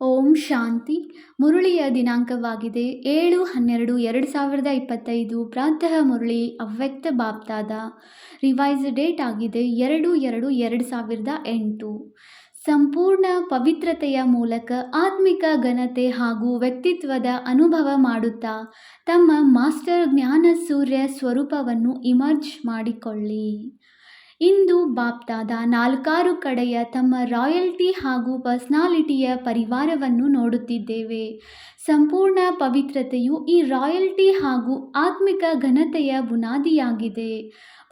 ಓಂ ಶಾಂತಿ. ಮುರುಳಿಯ ದಿನಾಂಕವಾಗಿದೆ. ಏಳು ಹನ್ನೆರಡು ಎರಡು ಸಾವಿರದ ಇಪ್ಪತ್ತೈದು. ಪ್ರಾತಃ ಮುರುಳಿ ಅವ್ಯಕ್ತ ಬಾಪ್ತಾದ. ರಿವೈಸ್ ಡೇಟ್ ಆಗಿದೆ ಎರಡು ಎರಡು ಎರಡು ಸಾವಿರದ ಎಂಟು. ಸಂಪೂರ್ಣ ಪವಿತ್ರತೆಯ ಮೂಲಕ ಆತ್ಮಿಕ ಘನತೆ ಹಾಗೂ ವ್ಯಕ್ತಿತ್ವದ ಅನುಭವ ಮಾಡುತ್ತಾ ತಮ್ಮ ಮಾಸ್ಟರ್ ಜ್ಞಾನ ಸೂರ್ಯ ಸ್ವರೂಪವನ್ನು ಇಮರ್ಜ್ ಮಾಡಿಕೊಳ್ಳಿ. ಇಂದು ಬಾಪ್ತಾದ ನಾಲ್ಕಾರು ಕಡೆಯ ತಮ್ಮ ರಾಯಲ್ಟಿ ಹಾಗೂ ಪರ್ಸ್ನಾಲಿಟಿಯ ಪರಿವಾರವನ್ನು ನೋಡುತ್ತಿದ್ದೇವೆ. ಸಂಪೂರ್ಣ ಪವಿತ್ರತೆಯು ಈ ರಾಯಲ್ಟಿ ಹಾಗೂ ಆತ್ಮಿಕ ಘನತೆಯ ಬುನಾದಿಯಾಗಿದೆ.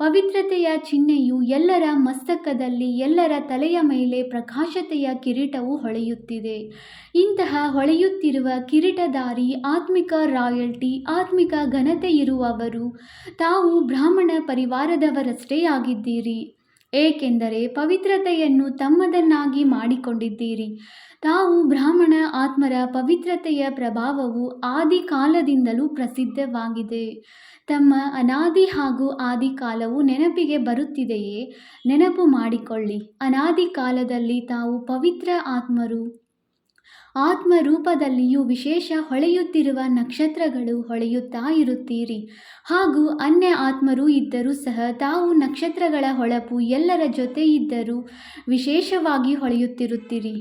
ಪವಿತ್ರತೆಯ ಚಿಹ್ನೆಯು ಎಲ್ಲರ ಮಸ್ತಕದಲ್ಲಿ ಎಲ್ಲರ ತಲೆಯ ಮೇಲೆ ಪ್ರಕಾಶತೆಯ ಕಿರೀಟವು ಹೊಳೆಯುತ್ತಿದೆ. ಇಂತಹ ಹೊಳೆಯುತ್ತಿರುವ ಕಿರೀಟಧಾರಿ ಆತ್ಮಿಕ ರಾಯಲ್ಟಿ, ಆತ್ಮಿಕ ಘನತೆ ಇರುವವರು, ತಾವು ಬ್ರಾಹ್ಮಣ ಪರಿವಾರದವರಷ್ಟೇ ಆಗಿದ್ದೀರಿ. ಏಕೆಂದರೆ ಪವಿತ್ರತೆಯನ್ನು ತಮ್ಮದನ್ನಾಗಿ ಮಾಡಿಕೊಂಡಿದ್ದೀರಿ. ತಾವು ಬ್ರಾಹ್ಮಣ ಆತ್ಮರ ಪವಿತ್ರತೆಯ ಪ್ರಭಾವವು ಆದಿ ಕಾಲದಿಂದಲೂ ಪ್ರಸಿದ್ಧವಾಗಿದೆ. ತಮ್ಮ ಅನಾದಿ ಹಾಗೂ ಆದಿ ಕಾಲವು ನೆನಪಿಗೆ ಬರುತ್ತಿದೆಯೇ? ನೆನಪು ಮಾಡಿಕೊಳ್ಳಿ. ಅನಾದಿ ಕಾಲದಲ್ಲಿ ತಾವು ಪವಿತ್ರ ಆತ್ಮರು. ಆತ್ಮ ರೂಪದಲ್ಲಿಯೂ ವಿಶೇಷ ಹೊಳೆಯುತ್ತಿರುವ ನಕ್ಷತ್ರಗಳು ಹೊಳೆಯುತ್ತಾ ಇರುತ್ತೀರಿ ಹಾಗೂ ಅನ್ಯ ಆತ್ಮರು ಇದ್ದರೂ ಸಹ ತಾವು ನಕ್ಷತ್ರಗಳ ಹೊಳಪು ಎಲ್ಲರ ಜೊತೆ ಇದ್ದರೂ ವಿಶೇಷವಾಗಿ ಹೊಳೆಯುತ್ತಿರುತ್ತೀರಿ.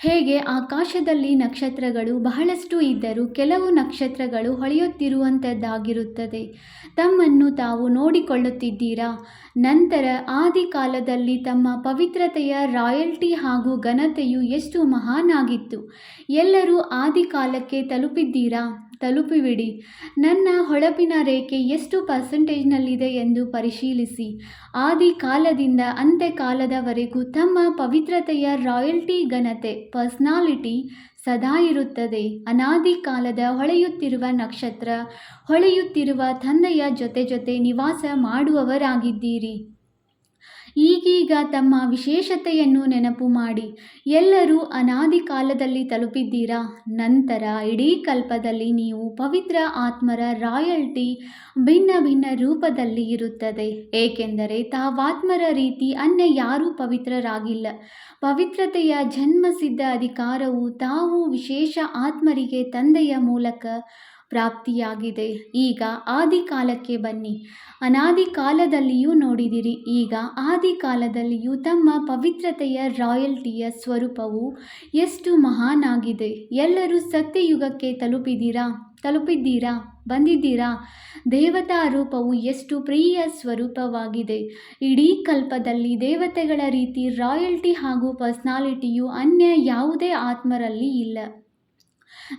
ಹೇಗೆ ಆಕಾಶದಲ್ಲಿ ನಕ್ಷತ್ರಗಳು ಬಹಳಷ್ಟು ಇದ್ದರೂ ಕೆಲವು ನಕ್ಷತ್ರಗಳು ಹೊಳೆಯುತ್ತಿರುವಂಥದ್ದಾಗಿರುತ್ತದೆ. ತಮ್ಮನ್ನು ತಾವು ನೋಡಿಕೊಳ್ಳುತ್ತಿದ್ದೀರಾ? ನಂತರ ಆದಿಕಾಲದಲ್ಲಿ ತಮ್ಮ ಪವಿತ್ರತೆಯ ರಾಯಲ್ಟಿ ಹಾಗೂ ಘನತೆಯು ಎಷ್ಟು ಮಹಾನಾಗಿತ್ತು? ಎಲ್ಲರೂ ಆದಿಕಾಲಕ್ಕೆ ತಲುಪಿದ್ದೀರಾ? ತಲುಪಿಬಿಡಿ. ನನ್ನ ಹೊಳಪಿನ ರೇಖೆ ಎಷ್ಟು ಪರ್ಸೆಂಟೇಜ್ನಲ್ಲಿದೆ ಎಂದು ಪರಿಶೀಲಿಸಿ. ಆದಿ ಕಾಲದಿಂದ ಅಂತ್ಯಕಾಲದವರೆಗೂ ತಮ್ಮ ಪವಿತ್ರತೆಯ ರಾಯಲ್ಟಿ ಘನತೆ, ಪರ್ಸ್ನಾಲಿಟಿ ಸದಾ ಇರುತ್ತದೆ. ಅನಾದಿ ಕಾಲದ ಹೊಳೆಯುತ್ತಿರುವ ನಕ್ಷತ್ರ, ಹೊಳೆಯುತ್ತಿರುವ ತಂದೆಯ ಜೊತೆ ಜೊತೆ ನಿವಾಸ ಮಾಡುವವರಾಗಿದ್ದೀರಿ. ಈಗೀಗ ತಮ್ಮ ವಿಶೇಷತೆಯನ್ನು ನೆನಪು ಮಾಡಿ. ಎಲ್ಲರೂ ಅನಾದಿ ಕಾಲದಲ್ಲಿ ತಲುಪಿದ್ದೀರಾ? ನಂತರ ಇಡೀ ಕಲ್ಪದಲ್ಲಿ ನೀವು ಪವಿತ್ರ ಆತ್ಮರ ರಾಯಲ್ಟಿ ಭಿನ್ನ ಭಿನ್ನ ರೂಪದಲ್ಲಿ ಇರುತ್ತದೆ. ಏಕೆಂದರೆ ತಾವಾತ್ಮರ ರೀತಿ ಅನ್ಯ ಯಾರೂ ಪವಿತ್ರರಾಗಿಲ್ಲ. ಪವಿತ್ರತೆಯ ಜನ್ಮಸಿದ್ಧ ಅಧಿಕಾರವು ತಾವು ವಿಶೇಷ ಆತ್ಮರಿಗೆ ತಂದೆಯ ಮೂಲಕ ಪ್ರಾಪ್ತಿಯಾಗಿದೆ. ಈಗ ಆದಿ ಕಾಲಕ್ಕೆ ಬನ್ನಿ. ಅನಾದಿ ಕಾಲದಲ್ಲಿಯೂ ನೋಡಿದಿರಿ. ಈಗ ಆದಿ ಕಾಲದಲ್ಲಿಯೂ ತಮ್ಮ ಪವಿತ್ರತೆಯ ರಾಯಲ್ಟಿಯ ಸ್ವರೂಪವು ಎಷ್ಟು ಮಹಾನಾಗಿದೆ. ಎಲ್ಲರೂ ಸತ್ಯಯುಗಕ್ಕೆ ತಲುಪಿದ್ದೀರಾ ತಲುಪಿದ್ದೀರಾ? ಬಂದಿದ್ದೀರಾ? ದೇವತಾ ರೂಪವು ಎಷ್ಟು ಪ್ರಿಯ ಸ್ವರೂಪವಾಗಿದೆ. ಇಡೀ ಕಲ್ಪದಲ್ಲಿ ದೇವತೆಗಳ ರೀತಿ ರಾಯಲ್ಟಿ ಹಾಗೂ ಪರ್ಸ್ನಾಲಿಟಿಯು ಅನ್ಯ ಯಾವುದೇ ಆತ್ಮರಲ್ಲಿ ಇಲ್ಲ.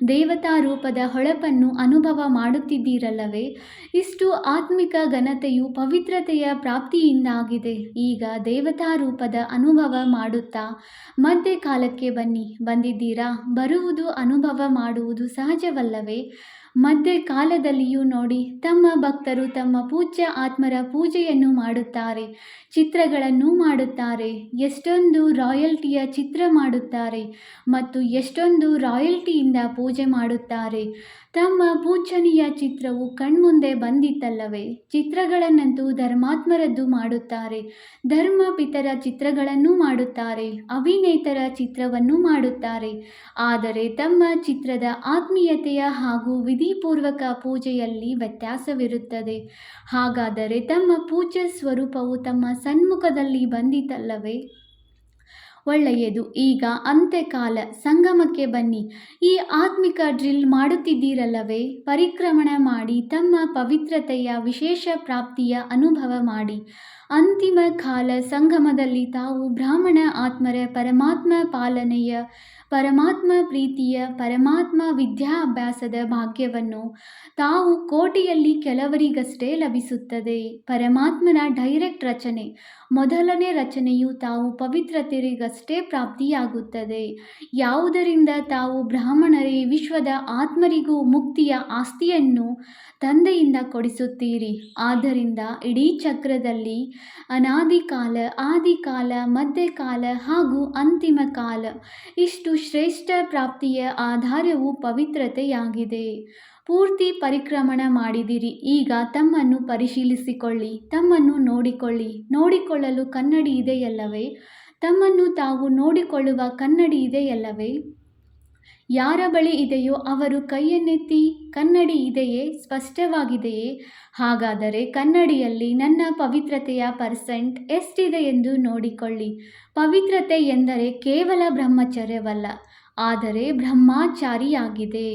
ದೇವತಾ ರೂಪದ ಹೊಳಪನ್ನು ಅನುಭವ ಮಾಡುತ್ತಿದ್ದೀರಲ್ಲವೇ? ಇಷ್ಟು ಆತ್ಮಿಕ ಘನತೆಯು ಪವಿತ್ರತೆಯ ಪ್ರಾಪ್ತಿಯಿಂದಾಗಿದೆ. ಈಗ ದೇವತಾ ರೂಪದ ಅನುಭವ ಮಾಡುತ್ತಾ? ಮಧ್ಯೆ ಕಾಲಕ್ಕೆ ಬನ್ನಿ. ಬಂದಿದ್ದೀರಾ? ಬರುವುದು ಅನುಭವ ಮಾಡುವುದು ಸಹಜವಲ್ಲವೇ? ಮಧ್ಯ ಕಾಲದಲ್ಲಿಯೂ ನೋಡಿ ತಮ್ಮ ಭಕ್ತರು ತಮ್ಮ ಪೂಜ್ಯ ಆತ್ಮರ ಪೂಜೆಯನ್ನು ಮಾಡುತ್ತಾರೆ, ಚಿತ್ರಗಳನ್ನು ಮಾಡುತ್ತಾರೆ, ಎಷ್ಟೊಂದು ರಾಯಲ್ಟಿಯ ಚಿತ್ರ ಮಾಡುತ್ತಾರೆ ಮತ್ತು ಎಷ್ಟೊಂದು ರಾಯಲ್ಟಿಯಿಂದ ಪೂಜೆ ಮಾಡುತ್ತಾರೆ. ತಮ್ಮ ಪೂಜನೀಯ ಚಿತ್ರವು ಕಣ್ಮುಂದೆ ಬಂದಿತ್ತಲ್ಲವೇ, ಚಿತ್ರಗಳನ್ನಂತೂ ಧರ್ಮಾತ್ಮರದ್ದು ಮಾಡುತ್ತಾರೆ ಧರ್ಮ ಪಿತರ ಚಿತ್ರಗಳನ್ನು ಮಾಡುತ್ತಾರೆ, ಅಭಿನೇತರ ಚಿತ್ರವನ್ನು ಮಾಡುತ್ತಾರೆ. ಆದರೆ ತಮ್ಮ ಚಿತ್ರದ ಆತ್ಮೀಯತೆಯ ಹಾಗೂ ವಿಧಿಪೂರ್ವಕ ಪೂಜೆಯಲ್ಲಿ ವ್ಯತ್ಯಾಸವಿರುತ್ತದೆ. ಹಾಗಾದರೆ ತಮ್ಮ ಪೂಜ್ಯ ಸ್ವರೂಪವು ತಮ್ಮ ಸನ್ಮುಖದಲ್ಲಿ ಬಂದಿತಲ್ಲವೇ? ಒಳ್ಳೆಯದು. ಈಗ ಅಂತ್ಯಕಾಲ. ಸಂಗಮಕ್ಕೆ ಬನ್ನಿ. ಈ ಆತ್ಮಿಕ ಡ್ರಿಲ್ ಮಾಡುತ್ತಿದ್ದೀರಲ್ಲವೇ? ಪರಿಕ್ರಮಣ ಮಾಡಿ ತಮ್ಮ ಪವಿತ್ರತೆಯ ವಿಶೇಷ ಪ್ರಾಪ್ತಿಯ ಅನುಭವ ಮಾಡಿ. ಅಂತಿಮ ಕಾಲ ಸಂಗಮದಲ್ಲಿ ತಾವು ಬ್ರಾಹ್ಮಣ ಆತ್ಮರ ಪರಮಾತ್ಮ ಪಾಲನೆಯ, ಪರಮಾತ್ಮ ಪ್ರೀತಿಯ, ಪರಮಾತ್ಮ ವಿದ್ಯಾಭ್ಯಾಸದ ಭಾಗ್ಯವನ್ನು ತಾವು ಕೋಟಿಯಲ್ಲಿ ಕೆಲವರಿಗಷ್ಟೇ ಲಭಿಸುತ್ತದೆ. ಪರಮಾತ್ಮನ ಡೈರೆಕ್ಟ್ ರಚನೆ, ಮೊದಲನೇ ರಚನೆಯು ತಾವು ಪವಿತ್ರತೆರಿಗಷ್ಟೇ ಪ್ರಾಪ್ತಿಯಾಗುತ್ತದೆ. ಯಾವುದರಿಂದ ತಾವು ಬ್ರಾಹ್ಮಣರೇ ವಿಶ್ವದ ಆತ್ಮರಿಗೂ ಮುಕ್ತಿಯ ಆಸ್ತಿಯನ್ನು ತಂದೆಯಿಂದ ಕೊಡಿಸುತ್ತೀರಿ? ಆದ್ದರಿಂದ ಇಡೀ ಚಕ್ರದಲ್ಲಿ ಅನಾದಿ ಕಾಲ ಆದಿಕಾಲ, ಮಧ್ಯಕಾಲ ಹಾಗೂ ಅಂತಿಮ ಕಾಲ ಇಷ್ಟು ಶ್ರೇಷ್ಠ ಪ್ರಾಪ್ತಿಯ ಆಧಾರವು ಪವಿತ್ರತೆಯಾಗಿದೆ. ಪೂರ್ತಿ ಪರಿಕ್ರಮಣ ಮಾಡಿದಿರಿ. ಈಗ ತಮ್ಮನ್ನು ಪರಿಶೀಲಿಸಿಕೊಳ್ಳಿ, ತಮ್ಮನ್ನು ನೋಡಿಕೊಳ್ಳಿ. ನೋಡಿಕೊಳ್ಳಲು ಕನ್ನಡಿ ಇದೆಯಲ್ಲವೇ? ತಮ್ಮನ್ನು ತಾವು ನೋಡಿಕೊಳ್ಳುವ ಕನ್ನಡಿ ಇದೆಯಲ್ಲವೇ? ಯಾರ ಬಳಿ ಇದೆಯೋ ಅವರು ಕೈಯನ್ನೆತ್ತಿ ಕನ್ನಡಿ ಇದೆಯೇ? ಸ್ಪಷ್ಟವಾಗಿದೆಯೇ? ಹಾಗಾದರೆ ಕನ್ನಡಿಯಲ್ಲಿ ನನ್ನ ಪವಿತ್ರತೆಯ ಪರ್ಸೆಂಟ್ ಎಷ್ಟಿದೆ ಎಂದು ನೋಡಿಕೊಳ್ಳಿ. ಪವಿತ್ರತೆ ಎಂದರೆ ಕೇವಲ ಬ್ರಹ್ಮಚರ್ಯವಲ್ಲ, ಆದರೆ ಬ್ರಹ್ಮಚಾರಿಯಾಗಿದೆ.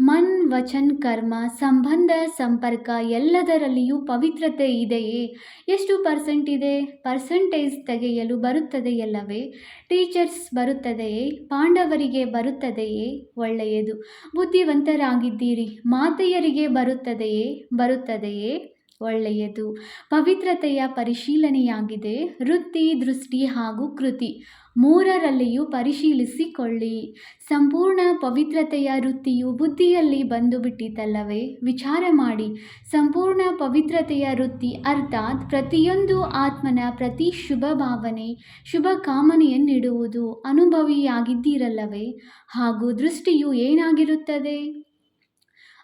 ಮನ್, ವಚನ್, ಕರ್ಮ, ಸಂಬಂಧ, ಸಂಪರ್ಕ ಎಲ್ಲದರಲ್ಲಿಯೂ ಪವಿತ್ರತೆ ಇದೆಯೇ? ಎಷ್ಟು ಪರ್ಸೆಂಟ್ ಇದೆ? ಪರ್ಸೆಂಟೇಜ್ ತೆಗೆಯಲು ಬರುತ್ತದೆಯಲ್ಲವೇ? ಟೀಚರ್ಸ್ ಬರುತ್ತದೆಯೇ? ಪಾಂಡವರಿಗೆ ಬರುತ್ತದೆಯೇ? ಒಳ್ಳೆಯದು. ಬುದ್ಧಿವಂತರಾಗಿದ್ದೀರಿ. ಮಾತೆಯರಿಗೆ ಬರುತ್ತದೆಯೇ? ಬರುತ್ತದೆಯೇ? ಒಳ್ಳೆಯದು. ಪವಿತ್ರತೆಯ ಪರಿಶೀಲನೆಯಾಗಿದೆ. ವೃತ್ತಿ, ದೃಷ್ಟಿ ಹಾಗೂ ಕೃತಿ ಮೂರರಲ್ಲಿಯೂ ಪರಿಶೀಲಿಸಿಕೊಳ್ಳಿ. ಸಂಪೂರ್ಣ ಪವಿತ್ರತೆಯ ವೃತ್ತಿಯು ಬುದ್ಧಿಯಲ್ಲಿ ಬಂದು ಬಿಟ್ಟಿತಲ್ಲವೇ ವಿಚಾರ ಮಾಡಿ. ಸಂಪೂರ್ಣ ಪವಿತ್ರತೆಯ ವೃತ್ತಿ ಅರ್ಥಾತ್ ಪ್ರತಿಯೊಂದು ಆತ್ಮನ ಪ್ರತಿ ಶುಭ ಭಾವನೆ, ಶುಭ ಕಾಮನೆಯನ್ನಿಡುವುದು ಅನುಭವಿಯಾಗಿದ್ದೀರಲ್ಲವೇ? ಹಾಗೂ ದೃಷ್ಟಿಯು ಏನಾಗಿರುತ್ತದೆ?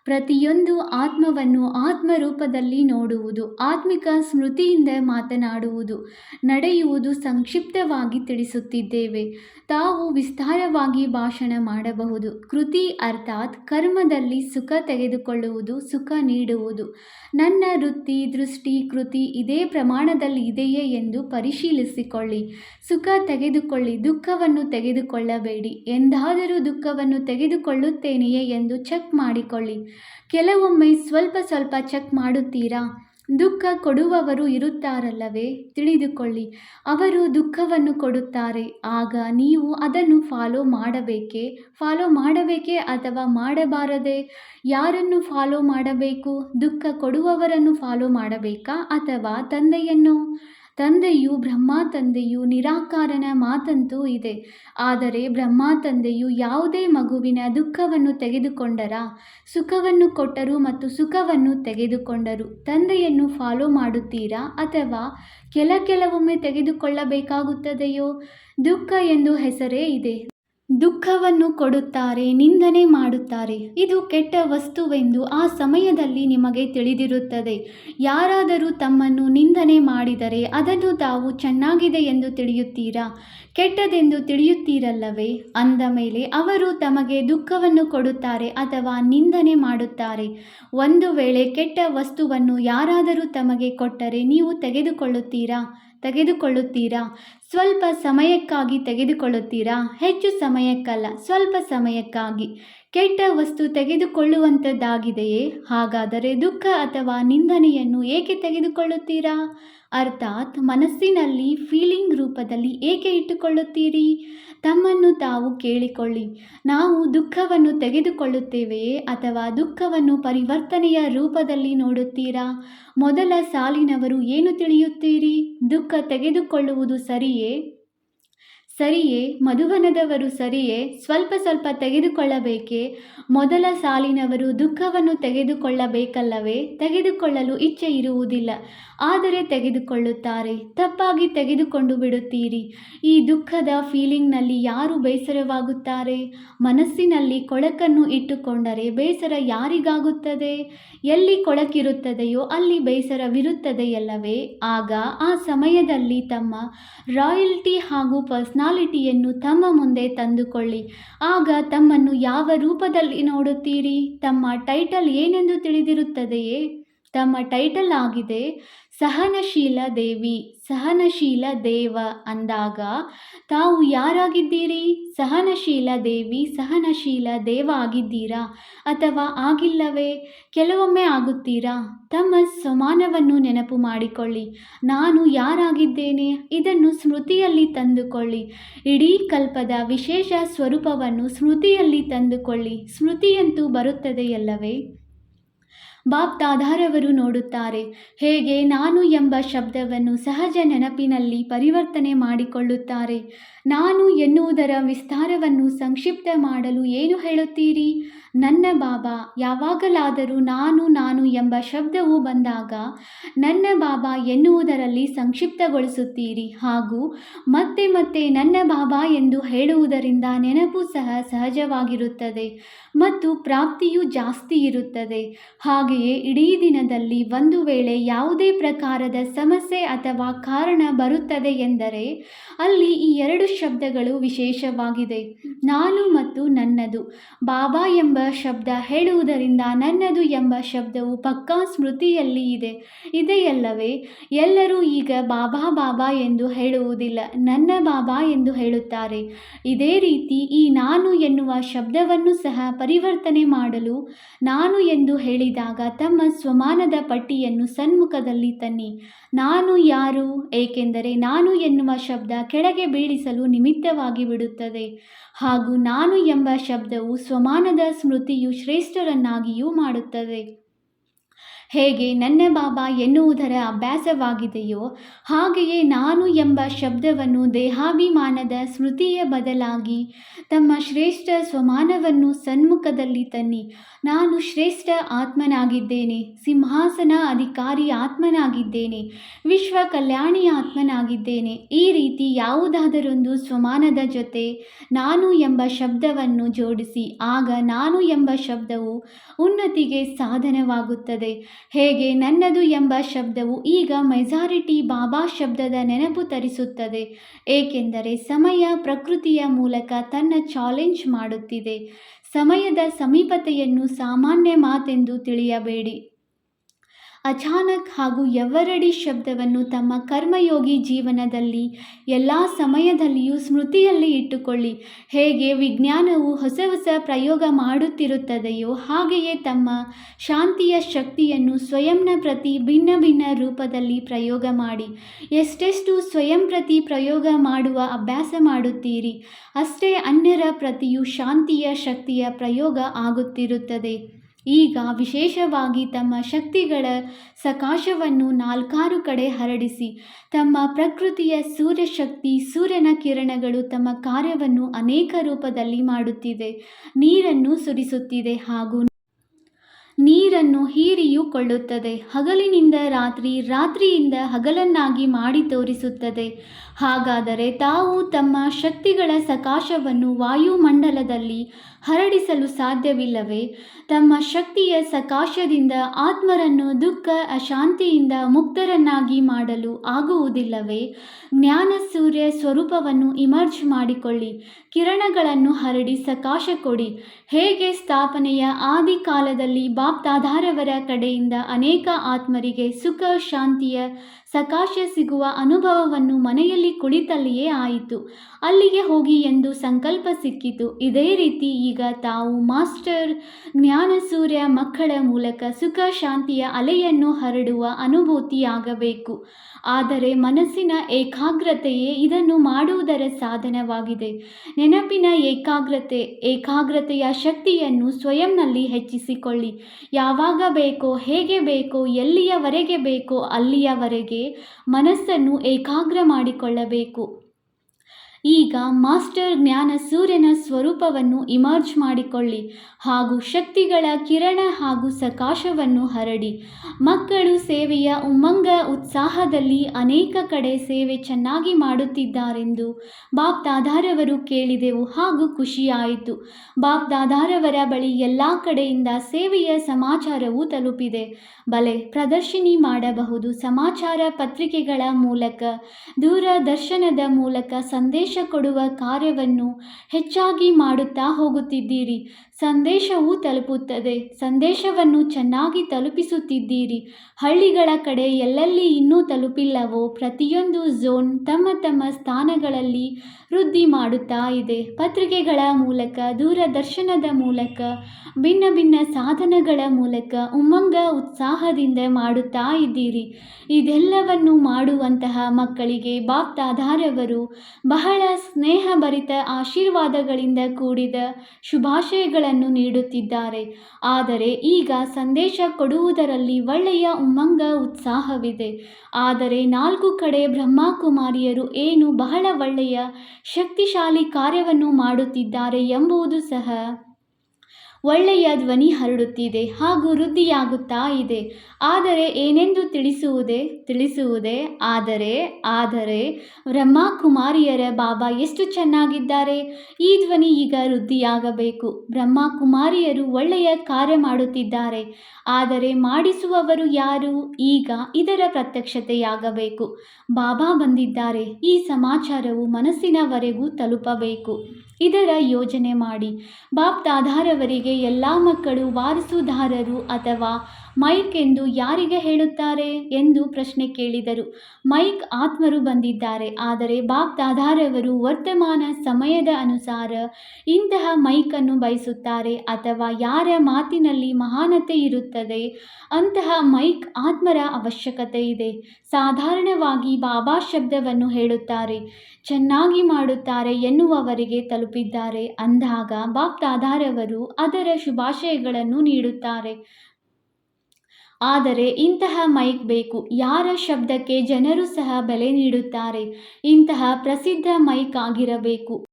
ಪ್ರತಿಯೊಂದು ಆತ್ಮವನ್ನು ಆತ್ಮರೂಪದಲ್ಲಿ ನೋಡುವುದು, ಆತ್ಮಿಕ ಸ್ಮೃತಿಯಿಂದ ಮಾತನಾಡುವುದು, ನಡೆಯುವುದು ಸಂಕ್ಷಿಪ್ತವಾಗಿ ತಿಳಿಸುತ್ತಿದ್ದೇವೆ. ತಾವು ವಿಸ್ತಾರವಾಗಿ ಭಾಷಣ ಮಾಡಬಹುದು. ಕೃತಿ ಅರ್ಥಾತ್ ಕರ್ಮದಲ್ಲಿ ಸುಖ ತೆಗೆದುಕೊಳ್ಳುವುದು, ಸುಖ ನೀಡುವುದು. ನನ್ನ ವೃತ್ತಿ, ದೃಷ್ಟಿ, ಕೃತಿ ಇದೇ ಪ್ರಮಾಣದಲ್ಲಿ ಇದೆಯೇ ಎಂದು ಪರಿಶೀಲಿಸಿಕೊಳ್ಳಿ. ಸುಖ ತೆಗೆದುಕೊಳ್ಳಿ, ದುಃಖವನ್ನು ತೆಗೆದುಕೊಳ್ಳಬೇಡಿ. ಎಂದಾದರೂ ದುಃಖವನ್ನು ತೆಗೆದುಕೊಳ್ಳುತ್ತೇನೆಯೇ ಎಂದು ಚೆಕ್ ಮಾಡಿಕೊಳ್ಳಿ. ಕೆಲವೊಮ್ಮೆ ಸ್ವಲ್ಪ ಸ್ವಲ್ಪ ಚೆಕ್ ಮಾಡುತ್ತೀರಾ? ದುಃಖ ಕೊಡುವವರು ಇರುತ್ತಾರಲ್ಲವೇ? ತಿಳಿದುಕೊಳ್ಳಿ. ಅವರು ದುಃಖವನ್ನು ಕೊಡುತ್ತಾರೆ. ಆಗ ನೀವು ಅದನ್ನು ಫಾಲೋ ಮಾಡಬೇಕೇ? ಫಾಲೋ ಮಾಡಬೇಕೇ ಅಥವಾ ಮಾಡಬಾರದೆ? ಯಾರನ್ನು ಫಾಲೋ ಮಾಡಬೇಕು? ದುಃಖ ಕೊಡುವವರನ್ನು ಫಾಲೋ ಮಾಡಬೇಕಾ ಅಥವಾ ತಂದೆಯನ್ನು? ತಂದೆಯು ಬ್ರಹ್ಮ, ತಂದೆಯು ನಿರಾಕಾರನ ಮಾತಂತೂ ಇದೆ. ಆದರೆ ಬ್ರಹ್ಮ, ತಂದೆಯು ಯಾವುದೇ ಮಗುವಿನ ದುಃಖವನ್ನು ತೆಗೆದುಕೊಂಡರಾ, ಸುಖವನ್ನು ಕೊಟ್ಟರು ಮತ್ತು ಸುಖವನ್ನು ತೆಗೆದುಕೊಂಡರು. ತಂದೆಯನ್ನು ಫಾಲೋ ಮಾಡುತ್ತೀರಾ ಅಥವಾ ಕೆಲ ಕೆಲವೊಮ್ಮೆ ತೆಗೆದುಕೊಳ್ಳಬೇಕಾಗುತ್ತದೆಯೋ? ದುಃಖ ಎಂದು ಹೆಸರೇ ಇದೆ. ದುಃಖವನ್ನು ಕೊಡುತ್ತಾರೆ, ನಿಂದನೆ ಮಾಡುತ್ತಾರೆ. ಇದು ಕೆಟ್ಟ ವಸ್ತುವೆಂದು ಆ ಸಮಯದಲ್ಲಿ ನಿಮಗೆ ತಿಳಿದಿರುತ್ತದೆ. ಯಾರಾದರೂ ತಮ್ಮನ್ನು ನಿಂದನೆ ಮಾಡಿದರೆ ಅದನ್ನು ತಾವು ಚೆನ್ನಾಗಿದೆ ಎಂದು ತಿಳಿಯುತ್ತೀರಾ? ಕೆಟ್ಟದೆಂದು ತಿಳಿಯುತ್ತೀರಲ್ಲವೇ? ಅಂದ ಮೇಲೆ ಅವರು ತಮಗೆ ದುಃಖವನ್ನು ಕೊಡುತ್ತಾರೆ ಅಥವಾ ನಿಂದನೆ ಮಾಡುತ್ತಾರೆ. ಒಂದು ವೇಳೆ ಕೆಟ್ಟ ವಸ್ತುವನ್ನು ಯಾರಾದರೂ ತಮಗೆ ಕೊಟ್ಟರೆ ನೀವು ತೆಗೆದುಕೊಳ್ಳುತ್ತೀರಾ? ತೆಗೆದುಕೊಳ್ಳುತ್ತೀರಾ? ಸ್ವಲ್ಪ ಸಮಯಕ್ಕಾಗಿ ತೆಗೆದುಕೊಳ್ಳುತ್ತೀರಾ? ಹೆಚ್ಚು ಸಮಯಕ್ಕಲ್ಲ ಸ್ವಲ್ಪ ಸಮಯಕ್ಕಾಗಿ. ಕೆಟ್ಟ ವಸ್ತು ತೆಗೆದುಕೊಳ್ಳುವಂಥದ್ದಾಗಿದೆಯೇ? ಹಾಗಾದರೆ ದುಃಖ ಅಥವಾ ನಿಂದನೆಯನ್ನು ಏಕೆ ತೆಗೆದುಕೊಳ್ಳುತ್ತೀರಾ? ಅರ್ಥಾತ್ ಮನಸ್ಸಿನಲ್ಲಿ ಫೀಲಿಂಗ್ ರೂಪದಲ್ಲಿ ಏಕೆ ಇಟ್ಟುಕೊಳ್ಳುತ್ತೀರಿ? ತಮ್ಮನ್ನು ತಾವು ಕೇಳಿಕೊಳ್ಳಿ. ನಾವು ದುಃಖವನ್ನು ತೆಗೆದುಕೊಳ್ಳುತ್ತೇವೆಯೇ ಅಥವಾ ದುಃಖವನ್ನು ಪರಿವರ್ತನೆಯ ರೂಪದಲ್ಲಿ ನೋಡುತ್ತೀರಾ? ಮೊದಲ ಸಾಲಿನವರು ಏನು ತಿಳಿಯುತ್ತೀರಿ? ದುಃಖ ತೆಗೆದುಕೊಳ್ಳುವುದು ಸರಿಯೇ? ಸರಿಯೇ, ಮಧುವನದವರು ಸರಿಯೇ, ಸ್ವಲ್ಪ ಸ್ವಲ್ಪ ತೆಗೆದುಕೊಳ್ಳಬೇಕೇ? ಮೊದಲ ಸಾಲಿನವರು ದುಃಖವನ್ನು ತೆಗೆದುಕೊಳ್ಳಬೇಕಲ್ಲವೇ? ತೆಗೆದುಕೊಳ್ಳಲು ಇಚ್ಛೆ ಇರುವುದಿಲ್ಲ. ಆದರೆ ತೆಗೆದುಕೊಳ್ಳುತ್ತಾರೆ. ತಪ್ಪಾಗಿ ತೆಗೆದುಕೊಂಡು ಬಿಡುತ್ತೀರಿ. ಈ ದುಃಖದ ಫೀಲಿಂಗ್ನಲ್ಲಿ ಯಾರು ಬೇಸರವಾಗುತ್ತಾರೆ? ಮನಸ್ಸಿನಲ್ಲಿ ಕೊಳಕನ್ನು ಇಟ್ಟುಕೊಂಡರೆ ಬೇಸರ ಯಾರಿಗಾಗುತ್ತದೆ? ಎಲ್ಲಿ ಕೊಳಕಿರುತ್ತದೆಯೋ ಅಲ್ಲಿ ಬೇಸರವಿರುತ್ತದೆಯಲ್ಲವೇ? ಆಗ ಆ ಸಮಯದಲ್ಲಿ ತಮ್ಮ ರಾಯಲ್ಟಿ ಹಾಗೂ ಪರ್ಸ್ನಾಲಿಟಿಯನ್ನು ತಮ್ಮ ಮುಂದೆ ತಂದುಕೊಳ್ಳಿ. ಆಗ ತಮ್ಮನ್ನು ಯಾವ ರೂಪದಲ್ಲಿ ನೋಡುತ್ತೀರಿ? ತಮ್ಮ ಟೈಟಲ್ ಏನೆಂದು ತಿಳಿದಿರುತ್ತದೆಯೇ? ತಮ್ಮ ಟೈಟಲ್ ಆಗಿದೆ. ಸಹನಶೀಲ ದೇವಿ, ಸಹನಶೀಲ ದೇವ ಅಂದಾಗ ತಾವು ಯಾರಾಗಿದ್ದೀರಿ? ಸಹನಶೀಲ ದೇವಿ, ಸಹನಶೀಲ ದೇವ ಆಗಿದ್ದೀರಾ? ಅಥವಾ ಆಗಿಲ್ಲವೇ? ಕೆಲವೊಮ್ಮೆ ಆಗುತ್ತೀರಾ? ತಮ್ಮ ಸಮಾನವನ್ನು ನೆನಪು ಮಾಡಿಕೊಳ್ಳಿ. ನಾನು ಯಾರಾಗಿದ್ದೇನೆ? ಇದನ್ನು ಸ್ಮೃತಿಯಲ್ಲಿ ತಂದುಕೊಳ್ಳಿ. ಇಡೀ ಕಲ್ಪದ ವಿಶೇಷ ಸ್ವರೂಪವನ್ನು ಸ್ಮೃತಿಯಲ್ಲಿ ತಂದುಕೊಳ್ಳಿ. ಸ್ಮೃತಿಯಂತೂ ಬರುತ್ತದೆಯಲ್ಲವೇ? ಬಾಪ್ದಾದಾರವರು ನೋಡುತ್ತಾರೆ. ಹೇಗೆ ನಾನು ಎಂಬ ಶಬ್ದವನ್ನು ಸಹಜ ನೆನಪಿನಲ್ಲಿ ಪರಿವರ್ತನೆ ಮಾಡಿಕೊಳ್ಳುತ್ತಾರೆ. ನಾನು ಎನ್ನುವುದರ ವಿಸ್ತಾರವನ್ನು ಸಂಕ್ಷಿಪ್ತ ಮಾಡಲು ಏನು ಹೇಳುತ್ತೀರಿ? ನನ್ನ ಬಾಬಾ, ಯಾವಾಗಲಾದರೂ ನಾನು ನಾನು ಎಂಬ ಶಬ್ದವು ಬಂದಾಗ ನನ್ನ ಬಾಬಾ ಎನ್ನುವುದರಲ್ಲಿ ಸಂಕ್ಷಿಪ್ತಗೊಳಿಸುತ್ತೀರಿ. ಹಾಗೂ ಮತ್ತೆ ಮತ್ತೆ ನನ್ನ ಬಾಬಾ ಎಂದು ಹೇಳುವುದರಿಂದ ನೆನಪು ಸಹ ಸಹಜವಾಗಿರುತ್ತದೆ ಮತ್ತು ಪ್ರಾಪ್ತಿಯು ಜಾಸ್ತಿ ಇರುತ್ತದೆ. ಹಾಗೆಯೇ ಇಡೀ ದಿನದಲ್ಲಿ ಒಂದು ವೇಳೆ ಯಾವುದೇ ಪ್ರಕಾರದ ಸಮಸ್ಯೆ ಅಥವಾ ಕಾರಣ ಬರುತ್ತದೆ ಎಂದರೆ ಅಲ್ಲಿ ಈ ಎರಡು ಶಬ್ದಗಳು ವಿಶೇಷವಾಗಿದೆ. ನಾನು ಮತ್ತು ನನ್ನದು. ಬಾಬಾ ಎಂಬ ಶಬ್ದ ಹೇಳುವುದರಿಂದ ನನ್ನದು ಎಂಬ ಶಬ್ದವು ಪಕ್ಕಾ ಸ್ಮೃತಿಯಲ್ಲಿ ಇದೆ. ಇದೆಯಲ್ಲವೇ, ಎಲ್ಲರೂ ಈಗ ಬಾಬಾ ಬಾಬಾ ಎಂದು ಹೇಳುವುದಿಲ್ಲ, ನನ್ನ ಬಾಬಾ ಎಂದು ಹೇಳುತ್ತಾರೆ. ಇದೇ ರೀತಿ ಈ ನಾನು ಎನ್ನುವ ಶಬ್ದವನ್ನು ಸಹ ಪರಿವರ್ತನೆ ಮಾಡಲು ನಾನು ಎಂದು ಹೇಳಿದಾಗ ತಮ್ಮ ಸ್ವಮಾನದ ಪಟ್ಟಿಯನ್ನು ಸನ್ಮುಖದಲ್ಲಿ ತನ್ನಿ. ನಾನು ಯಾರು? ಏಕೆಂದರೆ ನಾನು ಎನ್ನುವ ಶಬ್ದ ಕೆಳಗೆ ಬೀಳಿಸಲು ನಿಮಿತ್ತವಾಗಿ ಬಿಡುತ್ತದೆ. ಹಾಗೂ ನಾನು ಎಂಬ ಶಬ್ದವು ಸ್ವಮಾನದ ಸ್ಮೃತಿಯು ಶ್ರೇಷ್ಠರನ್ನಾಗಿಯೂ ಮಾಡುತ್ತದೆ. ಹೇಗೆ ನನ್ನ ಬಾಬಾ ಎನ್ನುವುದರ ಅಭ್ಯಾಸವಾಗಿದೆಯೋ ಹಾಗೆಯೇ ನಾನು ಎಂಬ ಶಬ್ದವನ್ನು ದೇಹಾಭಿಮಾನದ ಸ್ಮೃತಿಯ ಬದಲಾಗಿ ತಮ್ಮ ಶ್ರೇಷ್ಠ ಸ್ವಮಾನವನ್ನು ಸನ್ಮುಖದಲ್ಲಿ ತನ್ನಿ. ನಾನು ಶ್ರೇಷ್ಠ ಆತ್ಮನಾಗಿದ್ದೇನೆ, ಸಿಂಹಾಸನ ಅಧಿಕಾರಿ ಆತ್ಮನಾಗಿದ್ದೇನೆ, ವಿಶ್ವ ಕಲ್ಯಾಣಿ ಆತ್ಮನಾಗಿದ್ದೇನೆ. ಈ ರೀತಿ ಯಾವುದಾದರೊಂದು ಸ್ವಮಾನದ ಜೊತೆ ನಾನು ಎಂಬ ಶಬ್ದವನ್ನು ಜೋಡಿಸಿ, ಆಗ ನಾನು ಎಂಬ ಶಬ್ದವು ಉನ್ನತಿಗೆ ಸಾಧನವಾಗುತ್ತದೆ. ಹೇಗೆ ನನ್ನದು ಎಂಬ ಶಬ್ದವು ಈಗ ಮೆಜಾರಿಟಿ ಬಾಬಾ ಶಬ್ದದ ನೆನಪು ತರಿಸುತ್ತದೆ. ಏಕೆಂದರೆ ಸಮಯ ಪ್ರಕೃತಿಯ ಮೂಲಕ ತನ್ನ ಚಾಲೆಂಜ್ ಮಾಡುತ್ತಿದೆ. ಸಮಯದ ಸಮೀಪತೆಯನ್ನು ಸಾಮಾನ್ಯ ಮಾತೆಂದು ತಿಳಿಯಬೇಡಿ. ಅಚಾನಕ್ ಹಾಗೂ ಎವರಡಿ ಶಬ್ದವನ್ನು ತಮ್ಮ ಕರ್ಮಯೋಗಿ ಜೀವನದಲ್ಲಿ, ಎಲ್ಲ ಸಮಯದಲ್ಲಿಯೂ ಸ್ಮೃತಿಯಲ್ಲಿ ಇಟ್ಟುಕೊಳ್ಳಿ. ಹೇಗೆ ವಿಜ್ಞಾನವು ಹೊಸ ಹೊಸ ಪ್ರಯೋಗ ಮಾಡುತ್ತಿರುತ್ತದೆಯೋ, ಹಾಗೆಯೇ ತಮ್ಮ ಶಾಂತಿಯ ಶಕ್ತಿಯನ್ನು ಸ್ವಯಂನ ಪ್ರತಿ ಭಿನ್ನ ಭಿನ್ನ ರೂಪದಲ್ಲಿ ಪ್ರಯೋಗ ಮಾಡಿ. ಎಷ್ಟೆಷ್ಟು ಸ್ವಯಂ ಪ್ರತಿ ಪ್ರಯೋಗ ಮಾಡುವ ಅಭ್ಯಾಸ ಮಾಡುತ್ತೀರಿ, ಅಷ್ಟೇ ಅನ್ಯರ ಪ್ರತಿಯು ಶಾಂತಿಯ ಶಕ್ತಿಯ ಪ್ರಯೋಗ ಆಗುತ್ತಿರುತ್ತದೆ. ಈಗ ವಿಶೇಷವಾಗಿ ತಮ್ಮ ಶಕ್ತಿಗಳ ಸಕಾಶವನ್ನು ನಾಲ್ಕಾರು ಕಡೆ ಹರಡಿಸಿ, ತಮ್ಮ ಪ್ರಕೃತಿಯ ಸೂರ್ಯಶಕ್ತಿ ಸೂರ್ಯನ ಕಿರಣಗಳು ತಮ್ಮ ಕಾರ್ಯವನ್ನು ಅನೇಕ ರೂಪದಲ್ಲಿ ಮಾಡುತ್ತಿದೆ, ನೀರನ್ನು ಸುರಿಸುತ್ತಿದೆ ಹಾಗೂ ನೀರನ್ನು ಹೀರಿಯೂ ಕೊಳ್ಳುತ್ತದೆ ಹಗಲಿನಿಂದ ರಾತ್ರಿ, ರಾತ್ರಿಯಿಂದ ಹಗಲನ್ನಾಗಿ ಮಾಡಿ ತೋರಿಸುತ್ತದೆ. ಹಾಗಾದರೆ ತಾವು ತಮ್ಮ ಶಕ್ತಿಗಳ ಸಕಾಶವನ್ನು ವಾಯುಮಂಡಲದಲ್ಲಿ ಹರಡಿಸಲು ಸಾಧ್ಯವಿಲ್ಲವೇ? ತಮ್ಮ ಶಕ್ತಿಯ ಸಕಾಶದಿಂದ ಆತ್ಮರನ್ನು ದುಃಖ, ಅಶಾಂತಿಯಿಂದ ಮುಕ್ತರನ್ನಾಗಿ ಮಾಡಲು ಆಗುವುದಿಲ್ಲವೇ? ಜ್ಞಾನ ಸೂರ್ಯ ಸ್ವರೂಪವನ್ನು ಇಮರ್ಜ್ ಮಾಡಿಕೊಳ್ಳಿ. ಕಿರಣಗಳನ್ನು ಹರಡಿ ಸಕಾಶ ಕೊಡಿ. ಹೇಗೆ ಸ್ಥಾಪನೆಯ ಆದಿ ಕಾಲದಲ್ಲಿ ಬಾಪ್ತಾಧಾರವರ ಕಡೆಯಿಂದ ಅನೇಕ ಆತ್ಮರಿಗೆ ಸುಖ, ಶಾಂತಿಯ ಸಕಾಶ ಸಿಗುವ ಅನುಭವವನ್ನು ಮನೆಯಲ್ಲಿ ಕುಳಿತಲ್ಲಿಯೇ ಆಯಿತು. ಅಲ್ಲಿಗೆ ಹೋಗಿ ಎಂದು ಸಂಕಲ್ಪ ಸಿಕ್ಕಿತು. ಇದೇ ರೀತಿ ಈಗ ತಾವು ಮಾಸ್ಟರ್ ಜ್ಞಾನಸೂರ್ಯ ಮಕ್ಕಳ ಮೂಲಕ ಸುಖ ಶಾಂತಿಯ ಅಲೆಯನ್ನು ಹರಡುವ ಅನುಭೂತಿಯಾಗಬೇಕು. ಆದರೆ ಮನಸ್ಸಿನ ಏಕಾಗ್ರತೆಯೇ ಇದನ್ನು ಮಾಡುವುದರ ಸಾಧನವಾಗಿದೆ. ನೆನಪಿನ ಏಕಾಗ್ರತೆ, ಏಕಾಗ್ರತೆಯ ಶಕ್ತಿಯನ್ನು ಸ್ವಯಂನಲ್ಲಿ ಹೆಚ್ಚಿಸಿಕೊಳ್ಳಿ. ಯಾವಾಗ ಬೇಕೋ, ಹೇಗೆ ಬೇಕೋ, ಎಲ್ಲಿಯವರೆಗೆ ಬೇಕೋ, ಅಲ್ಲಿಯವರೆಗೆ ಮನಸ್ಸನ್ನು ಏಕಾಗ್ರ ಮಾಡಿಕೊಳ್ಳಬೇಕು ಈಗ ಮಾಸ್ಟರ್ ಜ್ಞಾನ ಸೂರ್ಯನ ಸ್ವರೂಪವನ್ನು ಇಮರ್ಜ್ ಮಾಡಿಕೊಳ್ಳಿ ಹಾಗೂ ಶಕ್ತಿಗಳ ಕಿರಣ ಹಾಗೂ ಸಕಾಶವನ್ನು ಹರಡಿ. ಮಕ್ಕಳು ಸೇವೆಯ ಉಮ್ಮಂಗ ಉತ್ಸಾಹದಲ್ಲಿ ಅನೇಕ ಕಡೆ ಸೇವೆ ಚೆನ್ನಾಗಿ ಮಾಡುತ್ತಿದ್ದಾರೆಂದು ಬಾಬ್ ದಾದಾರವರು ಕೇಳಿದೆವು ಹಾಗೂ ಖುಷಿಯಾಯಿತು. ಬಾಬ್ ದಾದಾರವರ ಬಳಿ ಎಲ್ಲ ಕಡೆಯಿಂದ ಸೇವೆಯ ಸಮಾಚಾರವೂ ತಲುಪಿದೆ. ಬಲೆ ಪ್ರದರ್ಶಿನಿ ಮಾಡಬಹುದು. ಸಮಾಚಾರ ಪತ್ರಿಕೆಗಳ ಮೂಲಕ, ದೂರದರ್ಶನದ ಮೂಲಕ, ಸಂದೇಶ ಕೊಡುವ ಕಾರ್ಯವನ್ನು ಹೆಚ್ಚಾಗಿ ಮಾಡುತ್ತಾ ಹೋಗುತ್ತಿದ್ದೀರಿ. ಸಂದೇಶವು ತಲುಪುತ್ತದೆ. ಸಂದೇಶವನ್ನು ಚೆನ್ನಾಗಿ ತಲುಪಿಸುತ್ತಿದ್ದೀರಿ. ಹಳ್ಳಿಗಳ ಕಡೆ ಎಲ್ಲೆಲ್ಲಿ ಇನ್ನೂ ತಲುಪಿಲ್ಲವೋ ಪ್ರತಿಯೊಂದು ಝೋನ್ ತಮ್ಮ ತಮ್ಮ ಸ್ಥಾನಗಳಲ್ಲಿ ವೃದ್ಧಿ ಮಾಡುತ್ತಾ ಇದೆ. ಪತ್ರಿಕೆಗಳ ಮೂಲಕ, ದೂರದರ್ಶನದ ಮೂಲಕ, ಭಿನ್ನ ಭಿನ್ನ ಸಾಧನಗಳ ಮೂಲಕ ಉಮ್ಮಂಗ ಉತ್ಸಾಹದಿಂದ ಮಾಡುತ್ತಾ ಇದ್ದೀರಿ. ಇದೆಲ್ಲವನ್ನು ಮಾಡುವಂತಹ ಮಕ್ಕಳಿಗೆ ಬಾಕ್ತಾಧಾರವರು ಬಹಳ ಸ್ನೇಹಭರಿತ ಆಶೀರ್ವಾದಗಳಿಂದ ಕೂಡಿದ ಶುಭಾಶಯಗಳನ್ನು ನೀಡುತ್ತಿದ್ದಾರೆ. ಆದರೆ ಈಗ ಸಂದೇಶ ಕೊಡುವುದರಲ್ಲಿ ಒಳ್ಳೆಯ ಉಮ್ಮಂಗ ಉತ್ಸಾಹವಿದೆ. ಆದರೆ ನಾಲ್ಕು ಕಡೆ ಬ್ರಹ್ಮಕುಮಾರಿಯರು ಏನು ಬಹಳ ಒಳ್ಳೆಯ, ಶಕ್ತಿಶಾಲಿ ಕಾರ್ಯವನ್ನು ಮಾಡುತ್ತಿದ್ದಾರೆ ಎಂಬುದು ಸಹ ಒಳ್ಳೆಯ ಧ್ವನಿ ಹರಡುತ್ತಿದೆ ಹಾಗೂ ವೃದ್ಧಿಯಾಗುತ್ತಾ ಇದೆ. ಆದರೆ ಏನೆಂದು ತಿಳಿಸುವುದೇ? ತಿಳಿಸುವುದೇ? ಆದರೆ ಆದರೆ ಬ್ರಹ್ಮಕುಮಾರಿಯರ ಬಾಬಾ ಎಷ್ಟು ಚೆನ್ನಾಗಿದ್ದಾರೆ? ಈ ಧ್ವನಿ ಈಗ ವೃದ್ಧಿಯಾಗಬೇಕು. ಬ್ರಹ್ಮಕುಮಾರಿಯರು ಒಳ್ಳೆಯ ಕಾರ್ಯ ಮಾಡುತ್ತಿದ್ದಾರೆ. ಆದರೆ ಮಾಡಿಸುವವರು ಯಾರು? ಈಗ ಇದರ ಪ್ರತ್ಯಕ್ಷತೆಯಾಗಬೇಕು. ಬಾಬಾ ಬಂದಿದ್ದಾರೆ. ಈ ಸಮಾಚಾರವು ಮನಸ್ಸಿನವರೆಗೂ ತಲುಪಬೇಕು. ಇದರ ಯೋಜನೆ ಮಾಡಿ. ಬಾಪ್ ದಾದಾರವರಿಗೆ ಎಲ್ಲ ಮಕ್ಕಳು ವಾರಸುದಾರರು ಅಥವಾ ಮೈಕ್ ಎಂದು ಯಾರಿಗೆ ಹೇಳುತ್ತಾರೆ ಎಂದು ಪ್ರಶ್ನೆ ಕೇಳಿದರು. ಮೈಕ್ ಆತ್ಮರು ಬಂದಿದ್ದಾರೆ. ಆದರೆ ಬಾಪ್ ದಾದಾರವರು ವರ್ತಮಾನ ಸಮಯದ ಅನುಸಾರ ಇಂತಹ ಮೈಕನ್ನು ಬಯಸುತ್ತಾರೆ ಅಥವಾ ಯಾರ ಮಾತಿನಲ್ಲಿ ಮಹಾನತೆ ಇರುತ್ತದೆ ಅಂತಹ ಮೈಕ್ ಆತ್ಮರ ಅವಶ್ಯಕತೆ ಇದೆ. ಸಾಧಾರಣವಾಗಿ ಬಾಬಾ ಶಬ್ದವನ್ನು ಹೇಳುತ್ತಾರೆ. ಚೆನ್ನಾಗಿ ಮಾಡುತ್ತಾರೆ ಎನ್ನುವವರಿಗೆ ತಲುಪಿದ್ದಾರೆ. ಅಂದಾಗ ಬಾಪ್ ದಾದಾರವರು ಅದರ ಶುಭಾಶಯಗಳನ್ನು ನೀಡುತ್ತಾರೆ. ಆದರೆ ಇಂತಹ ಮೈಕ್ ಬೇಕು ಯಾರ ಶಬ್ದಕ್ಕೆ ಜನರು ಸಹ ಬೆಲೆ ನೀಡುತ್ತಾರೆ? ಇಂತಹ ಪ್ರಸಿದ್ಧ ಮೈಕ್ ಆಗಿರಬೇಕು.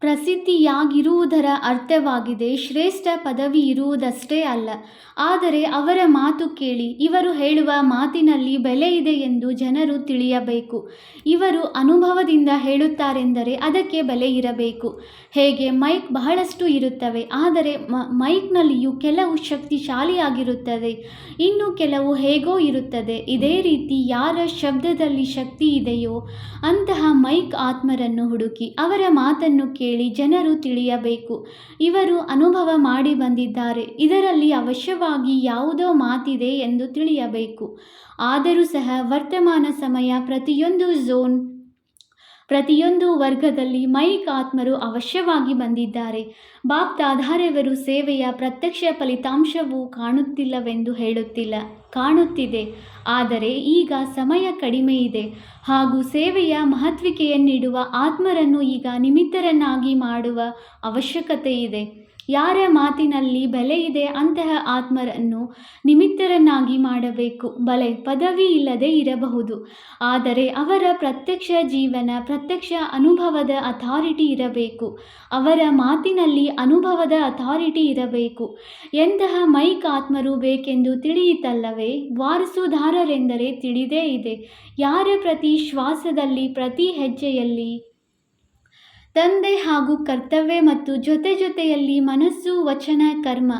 ಪ್ರಸಿದ್ಧಿಯಾಗಿರುವುದರ ಅರ್ಥವಾಗಿದೆ. ಶ್ರೇಷ್ಠ ಪದವಿ ಇರುವುದಷ್ಟೇ ಅಲ್ಲ. ಆದರೆ ಅವರ ಮಾತು ಕೇಳಿ, ಇವರು ಹೇಳುವ ಮಾತಿನಲ್ಲಿ ಬೆಲೆ ಇದೆ ಎಂದು ಜನರು ತಿಳಿಯಬೇಕು. ಇವರು ಅನುಭವದಿಂದ ಹೇಳುತ್ತಾರೆಂದರೆ ಅದಕ್ಕೆ ಬೆಲೆ ಇರಬೇಕು. ಹೇಗೆ? ಮೈಕ್ ಬಹಳಷ್ಟು ಇರುತ್ತವೆ. ಆದರೆ ಮೈಕ್ನಲ್ಲಿಯೂ ಕೆಲವು ಶಕ್ತಿಶಾಲಿಯಾಗಿರುತ್ತದೆ. ಇನ್ನು ಕೆಲವು ಹೇಗೋ ಇರುತ್ತದೆ. ಇದೇ ರೀತಿ ಯಾರ ಶಬ್ದದಲ್ಲಿ ಶಕ್ತಿ ಇದೆಯೋ, ಅಂತಹ ಮೈಕ್ ಆತ್ಮರನ್ನು ಹುಡುಕಿ ಅವರ ಮಾತನ್ನು ಕೇಳಿ ಜನರು ತಿಳಿಯಬೇಕು. ಇವರು ಅನುಭವ ಮಾಡಿ ಬಂದಿದ್ದಾರೆ. ಇದರಲ್ಲಿ ಅವಶ್ಯವಾಗಿ ಯಾವುದೋ ಮಾತಿದೆ ಎಂದು ತಿಳಿಯಬೇಕು. ಆದರೂ ಸಹ ವರ್ತಮಾನ ಸಮಯ ಪ್ರತಿಯೊಂದು ಝೋನ್ ಪ್ರತಿಯೊಂದು ವರ್ಗದಲ್ಲಿ ಮೈಕ್ ಆತ್ಮರು ಅವಶ್ಯವಾಗಿ ಬಂದಿದ್ದಾರೆ. ಬಾಪ್ತಾಧಾರ್ಯವರು ಸೇವೆಯ ಪ್ರತ್ಯಕ್ಷ ಫಲಿತಾಂಶವು ಕಾಣುತ್ತಿಲ್ಲವೆಂದು ಹೇಳುತ್ತಿಲ್ಲ, ಕಾಣುತ್ತಿದೆ. ಆದರೆ ಈಗ ಸಮಯ ಕಡಿಮೆ ಇದೆ ಹಾಗೂ ಸೇವೆಯ ಮಹತ್ವಿಕೆಯನ್ನಿಡುವ ಆತ್ಮರನ್ನು ಈಗ ನಿಮಿತ್ತರನ್ನಾಗಿ ಮಾಡುವ ಅವಶ್ಯಕತೆ ಇದೆ ಯಾರ ಮಾತಿನಲ್ಲಿ ಬೆಲೆ ಇದೆ ಅಂತಹ ಆತ್ಮರನ್ನು ನಿಮಿತ್ತರನ್ನಾಗಿ ಮಾಡಬೇಕು. ಬಲೆ ಪದವಿ ಇಲ್ಲದೆ ಇರಬಹುದು. ಆದರೆ ಅವರ ಪ್ರತ್ಯಕ್ಷ ಜೀವನ, ಪ್ರತ್ಯಕ್ಷ ಅನುಭವದ ಅಥಾರಿಟಿ ಇರಬೇಕು. ಅವರ ಮಾತಿನಲ್ಲಿ ಅನುಭವದ ಅಥಾರಿಟಿ ಇರಬೇಕು. ಎಂತಹ ಮೈಕ್ ಆತ್ಮರು ಬೇಕೆಂದು ತಿಳಿಯಿತಲ್ಲವೇ? ವಾರಸುದಾರರೆಂದರೆ ತಿಳಿದೇ ಇದೆ. ಯಾರ ಪ್ರತಿ ಶ್ವಾಸದಲ್ಲಿ, ಪ್ರತಿ ಹೆಜ್ಜೆಯಲ್ಲಿ? ತಂದೆ ಹಾಗೂ ಕರ್ತವ್ಯ ಮತ್ತು ಜೊತೆ ಜೊತೆಯಲ್ಲಿ ಮನಸ್ಸು ವಚನ ಕರ್ಮ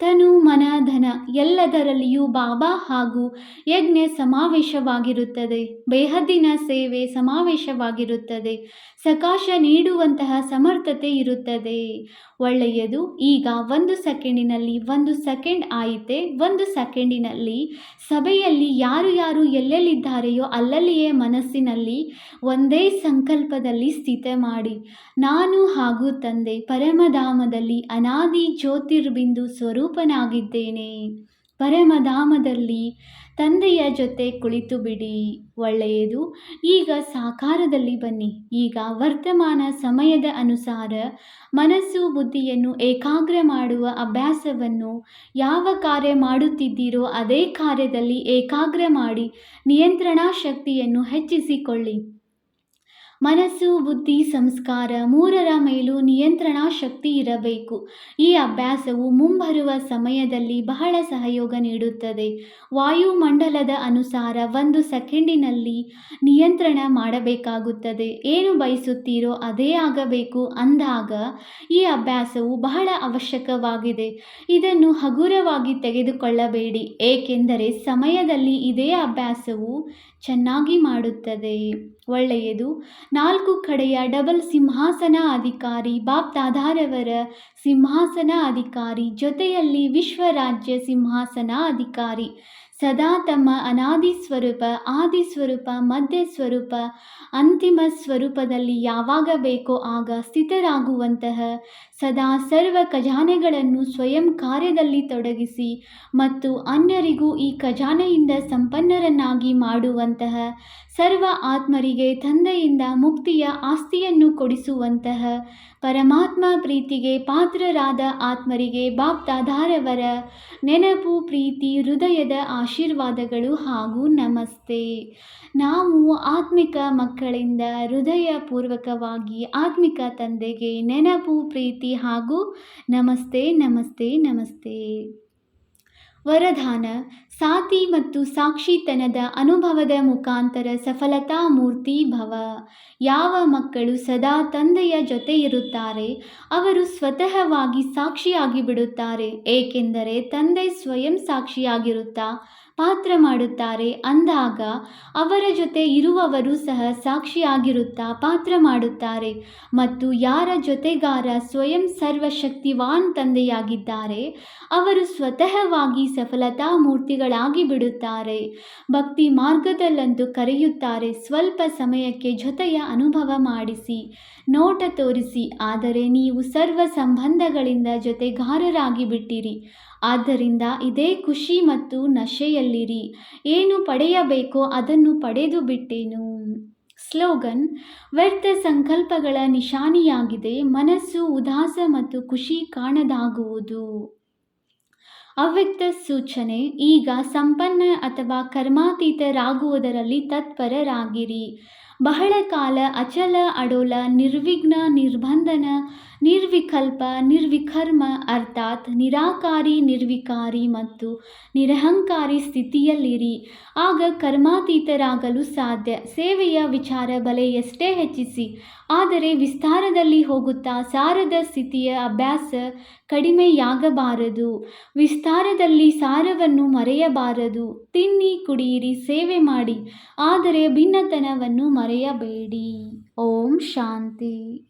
ತನು ಮನ ಧನ ಎಲ್ಲದರಲ್ಲಿಯೂ ಬಾಬಾ ಹಾಗೂ ಯಜ್ಞ ಸಮಾವೇಶವಾಗಿರುತ್ತದೆ. ಬೇಹದ್ದಿನ ಸೇವೆ ಸಮಾವೇಶವಾಗಿರುತ್ತದೆ. ಸಕಾಶ ನೀಡುವಂತಹ ಸಮರ್ಥತೆ ಇರುತ್ತದೆ. ಒಳ್ಳೆಯದು, ಈಗ ಒಂದು ಸೆಕೆಂಡಿನಲ್ಲಿ ಒಂದು ಸೆಕೆಂಡ್ ಆಯಿತೆ, ಒಂದು ಸೆಕೆಂಡಿನಲ್ಲಿ ಸಭೆಯಲ್ಲಿ ಯಾರು ಯಾರು ಎಲ್ಲೆಲ್ಲಿದ್ದಾರೆಯೋ ಅಲ್ಲಲ್ಲಿಯೇ ಮನಸ್ಸಿನಲ್ಲಿ ಒಂದೇ ಸಂಕಲ್ಪದಲ್ಲಿ ಸ್ಥಿತಿ ಮಾಡಿ. ನಾನು ಹಾಗೂ ತಂದೆ ಪರಮಧಾಮದಲ್ಲಿ ಅನಾದಿ ಜ್ಯೋತಿರ್ಬಿಂದು ಸ್ವರೂಪನಾಗಿದ್ದೇನೆ ಪರಮಧಾಮದಲ್ಲಿ ತಂದೆಯ ಜೊತೆ ಕುಳಿತು ಬಿಡಿ. ಒಳ್ಳೆಯದು. ಈಗ ಸಾಕಾರದಲ್ಲಿ ಬನ್ನಿ. ಈಗ ವರ್ತಮಾನ ಸಮಯದ ಅನುಸಾರ ಮನಸ್ಸು ಬುದ್ಧಿಯನ್ನು ಏಕಾಗ್ರ ಮಾಡುವ ಅಭ್ಯಾಸವನ್ನು ಯಾವ ಕಾರ್ಯ ಮಾಡುತ್ತಿದ್ದೀರೋ ಅದೇ ಕಾರ್ಯದಲ್ಲಿ ಏಕಾಗ್ರ ಮಾಡಿ ನಿಯಂತ್ರಣಾ ಶಕ್ತಿಯನ್ನು ಹೆಚ್ಚಿಸಿಕೊಳ್ಳಿ. ಮನಸ್ಸು, ಬುದ್ಧಿ, ಸಂಸ್ಕಾರ ಮೂರರ ಮೇಲೂ ನಿಯಂತ್ರಣ ಶಕ್ತಿ ಇರಬೇಕು. ಈ ಅಭ್ಯಾಸವು ಮುಂಬರುವ ಸಮಯದಲ್ಲಿ ಬಹಳ ಸಹಯೋಗ ನೀಡುತ್ತದೆ. ವಾಯುಮಂಡಲದ ಅನುಸಾರ ಒಂದು ಸೆಕೆಂಡಿನಲ್ಲಿ ನಿಯಂತ್ರಣ ಮಾಡಬೇಕಾಗುತ್ತದೆ. ಏನು ಬಯಸುತ್ತೀರೋ ಅದೇ ಆಗಬೇಕು. ಅಂದಾಗ ಈ ಅಭ್ಯಾಸವು ಬಹಳ ಅವಶ್ಯಕವಾಗಿದೆ. ಇದನ್ನು ಹಗುರವಾಗಿ ತೆಗೆದುಕೊಳ್ಳಬೇಡಿ. ಏಕೆಂದರೆ ಸಮಯದಲ್ಲಿ ಇದೇ ಅಭ್ಯಾಸವು ಚೆನ್ನಾಗಿ ಮಾಡುತ್ತದೆ. ಒಳ್ಳೆಯದು. ನಾಲ್ಕು ಕಡೆಯ ಡಬಲ್ ಸಿಂಹಾಸನ ಅಧಿಕಾರಿ ಬಾಪ್ತಾಧಾರವರ ಸಿಂಹಾಸನ ಅಧಿಕಾರಿ ಜೊತೆಯಲ್ಲಿ ವಿಶ್ವರಾಜ್ಯ ಸಿಂಹಾಸನ ಅಧಿಕಾರಿ ಸದಾ ತಮ್ಮ ಅನಾದಿ ಸ್ವರೂಪ, ಆದಿ ಸ್ವರೂಪ, ಮಧ್ಯ ಸ್ವರೂಪ, ಅಂತಿಮ ಸ್ವರೂಪದಲ್ಲಿ ಯಾವಾಗ ಬೇಕೋ ಆಗ ಸ್ಥಿತರಾಗುವಂತಹ ಸದಾ ಸರ್ವ ಖಜಾನೆಗಳನ್ನು ಸ್ವಯಂ ಕಾರ್ಯದಲ್ಲಿ ತೊಡಗಿಸಿ ಮತ್ತು ಅನ್ಯರಿಗೂ ಈ ಖಜಾನೆಯಿಂದ ಸಂಪನ್ನರನ್ನಾಗಿ ಮಾಡುವಂತಹ, ಸರ್ವ ಆತ್ಮರಿಗೆ ತಂದೆಯಿಂದ ಮುಕ್ತಿಯ ಆಸ್ತಿಯನ್ನು ಕೊಡಿಸುವಂತಹ, ಪರಮಾತ್ಮ ಪ್ರೀತಿಗೆ ಪಾತ್ರರಾದ ಆತ್ಮರಿಗೆ ಬಾಪ್ತಾಧಾರವರ ನೆನಪು, ಪ್ರೀತಿ, ಹೃದಯದ ಆಶೀರ್ವಾದಗಳು ಹಾಗೂ ನಮಸ್ತೆ. ನಾವು ಆತ್ಮಿಕ ಮಕ್ಕಳಿಂದ ಹೃದಯಪೂರ್ವಕವಾಗಿ ಆತ್ಮಿಕ ತಂದೆಗೆ ನೆನಪು, ಪ್ರೀತಿ ಹಾಗೂ ನಮಸ್ತೆ ನಮಸ್ತೆ ನಮಸ್ತೆ. ವರಧಾನ ಸಾತಿ ಮತ್ತು ಸಾಕ್ಷಿತನದ ಅನುಭವದ ಮುಖಾಂತರ ಸಫಲತಾ ಮೂರ್ತಿ ಭವ. ಯಾವ ಮಕ್ಕಳು ಸದಾ ತಂದೆಯ ಜೊತೆ ಇರುತ್ತಾರೆ, ಅವರು ಸ್ವತಃವಾಗಿ ಸಾಕ್ಷಿಯಾಗಿ ಬಿಡುತ್ತಾರೆ ಏಕೆಂದರೆ ತಂದೆ ಸ್ವಯಂ ಸಾಕ್ಷಿಯಾಗಿರುತ್ತಾ ಪಾತ್ರ ಮಾಡುತ್ತಾರೆ ಅಂದಾಗ ಅವರ ಜೊತೆ ಇರುವವರು ಸಹ ಸಾಕ್ಷಿಯಾಗಿರುತ್ತಾ ಪಾತ್ರ ಮಾಡುತ್ತಾರೆ. ಮತ್ತು ಯಾರ ಜೊತೆಗಾರ ಸ್ವಯಂ ಸರ್ವಶಕ್ತಿವಾನ್ ತಂದೆಯಾಗಿದ್ದಾರೆ, ಅವರು ಸ್ವತಃವಾಗಿ ಸಫಲತಾ ಮೂರ್ತಿಗಳಾಗಿ ಬಿಡುತ್ತಾರೆ. ಭಕ್ತಿ ಮಾರ್ಗದಲ್ಲಂತೂ ಕರೆಯುತ್ತಾರೆ, ಸ್ವಲ್ಪ ಸಮಯಕ್ಕೆ ಜೊತೆಯ ಅನುಭವ ಮಾಡಿಸಿ, ನೋಟ ತೋರಿಸಿ, ಆದರೆ ನೀವು ಸರ್ವ ಸಂಬಂಧಗಳಿಂದ ಜೊತೆಗಾರರಾಗಿ ಬಿಟ್ಟಿರಿ. ಆದ್ದರಿಂದ ಇದೇ ಖುಷಿ ಮತ್ತು ನಶೆಯಲ್ಲಿರಿ. ಏನು ಪಡೆಯಬೇಕೋ ಅದನ್ನು ಪಡೆದು ಬಿಟ್ಟೇನು. ಸ್ಲೋಗನ್, ವ್ಯರ್ಥ ಸಂಕಲ್ಪಗಳ ನಿಶಾನಿಯಾಗಿದೆ, ಮನಸ್ಸು ಉದಾಸ ಮತ್ತು ಖುಷಿ ಕಾಣದಾಗುವುದು. ಅವ್ಯಕ್ತ ಸೂಚನೆ, ಈಗ ಸಂಪನ್ನ ಅಥವಾ ಕರ್ಮಾತೀತರಾಗುವುದರಲ್ಲಿ ತತ್ಪರರಾಗಿರಿ. ಬಹಳ ಕಾಲ ಅಚಲ ಅಡೋಲ ನಿರ್ವಿಘ್ನ ನಿರ್ಬಂಧನ, ನಿರ್ವಿಕಲ್ಪ, ನಿರ್ವಿಕರ್ಮ ಅರ್ಥಾತ್ ನಿರಾಕಾರಿ, ನಿರ್ವಿಕಾರಿ ಮತ್ತು ನಿರಹಂಕಾರಿ ಸ್ಥಿತಿಯಲ್ಲಿರಿ. ಆಗ ಕರ್ಮಾತೀತರಾಗಲು ಸಾಧ್ಯ. ಸೇವೆಯ ವಿಚಾರ ಬಲೆ ಎಷ್ಟೇ ಹೆಚ್ಚಿಸಿ. ಆದರೆ ವಿಸ್ತಾರದಲ್ಲಿ ಹೋಗುತ್ತಾ ಸಾರದ ಸ್ಥಿತಿಯ ಅಭ್ಯಾಸ ಕಡಿಮೆಯಾಗಬಾರದು. ವಿಸ್ತಾರದಲ್ಲಿ ಸಾರವನ್ನು ಮರೆಯಬಾರದು. ತಿನ್ನಿ, ಕುಡಿಯಿರಿ, ಸೇವೆ ಮಾಡಿ. ಆದರೆ ಭಿನ್ನತನವನ್ನು ಮರೆಯಬೇಡಿ. ಓಂ ಶಾಂತಿ.